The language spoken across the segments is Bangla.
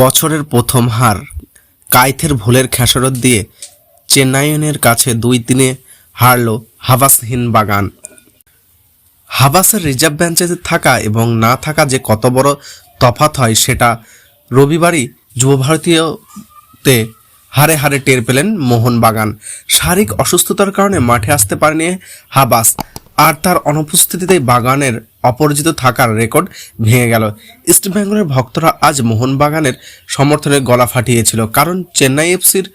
বছরের প্রথম হার, কাইথের ভুলের খেসারত দিয়ে চেন্নাইয়নের কাছে দুই তিনে হারল হাভাসহীন বাগান। হাভাসের রিজার্ভ বেঞ্চে থাকা এবং না থাকা যে কত বড় তফাত হয় সেটা রবিবারই যুব ভারতীয়তে হারে হারে টের পেলেন মোহনবাগান শারীরিক অসুস্থতার কারণে মাঠে আসতে পারেনি হাবাস। আর তার অনুপস্থিতিতে বাগানের অপরাজিত থাকার রেকর্ড ভেঙে গেল। ইস্টবেঙ্গলের ভক্তরা আজ মোহনবাগানের সমর্থনে গলা ফাটিয়েছিল। কারণ চেন্নাই এফসির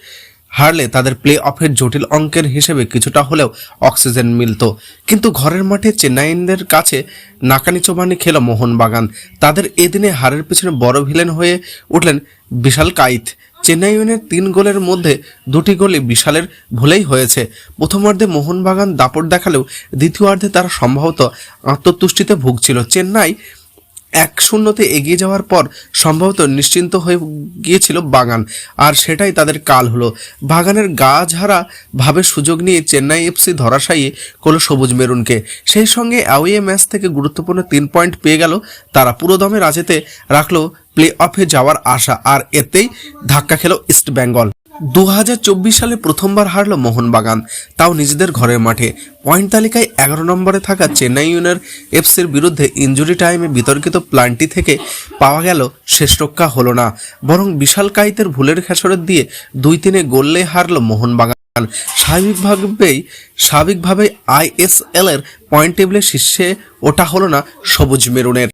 হারলে তাদের প্লে অফের জটিল অঙ্কের হিসেবে কিছুটা হলেও অক্সিজেন মিলত। কিন্তু ঘরের মাঠে চেন্নাইনদের কাছে নাকানি চোবানি খেল মোহনবাগান। তাদের এদিনে হারের পিছনে বড় ভিলেন হয়ে উঠলেন বিশাল কাইত। চেন্নাইয়নের তিন গোলের মধ্যে দুটি গোলই বিশালের ভুলেই হয়েছে। প্রথমার্ধে মোহনবাগান দাপট দেখালেও দ্বিতীয়ার্ধে তারা সম্ভবত আত্মতুষ্টিতে ভুগছিল। চেন্নাই এক শূন্যতে এগিয়ে যাওয়ার পর সম্ভবত নিশ্চিন্ত হয়ে গিয়েছিল বাগান। আর সেটাই তাদের কাল হলো। বাগানের গা ঝাড়া ভাবে সুযোগ নিয়ে চেন্নাই এফসি ধরাশায়ী করল সবুজ মেরুনকে। সেই সঙ্গে অ্যাওয়ে ম্যাচ থেকে গুরুত্বপূর্ণ তিন পয়েন্ট পেয়ে গেল। তারা পুরোদমে রাজেতে রাখল প্লে অফে যাওয়ার আশা। আর এতেই ধাক্কা খেল ইস্ট বেঙ্গল। দু হাজার চব্বিশ সালে প্রথমবার হারল মোহনবাগান। তাও নিজেদের ঘরের মাঠে। পয়েন্ট তালিকায় এগারো নম্বরে থাকা চেন্নাই ইউনের এফসির বিরুদ্ধে ইঞ্জুরি টাইমে বিতর্কিত প্ল্যানটি থেকে পাওয়া গেল শেষরক্ষা হলো না। বরং বিশাল কাইতের ভুলের খেসরত দিয়ে দুই তিনে গোল্লে হারল মোহনবাগান। স্বাভাবিকভাবেই স্বাভাবিকভাবেই আইএসএল এর পয়েন্ট টেবিলের শীর্ষে ওটা হলো না সবুজ মেরুনের।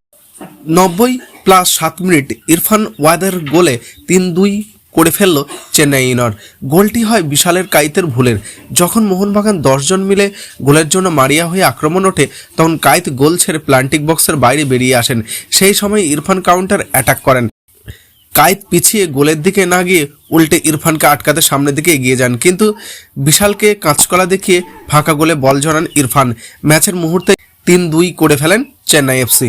নব্বই প্লাস সাত মিনিট ইরফান ওয়াদের গোলে তিন দুই করে ফেলল চেন্নাই ইনর। গোলটি হয় বিশালের কাইতের ভুলের। যখন মোহনবাগান দশজন মিলে গোলের জন্য মারিয়া হয়ে আক্রমণ ওঠে, তখন কাইত গোল ছেড়ে প্লান্টিক বক্সের বাইরে বেরিয়ে আসেন। সেই সময় ইরফান কাউন্টার অ্যাটাক করেন। কাইত পিছিয়ে গোলের দিকে না গিয়ে উল্টে ইরফানকে আটকাতে সামনের দিকে এগিয়ে যান। কিন্তু বিশালকে কাঁচকলা দেখিয়ে ফাঁকা গোলে বল জড়ান ইরফান। ম্যাচের মুহূর্তে তিন দুই করে ফেলেন চেন্নাই এফসি।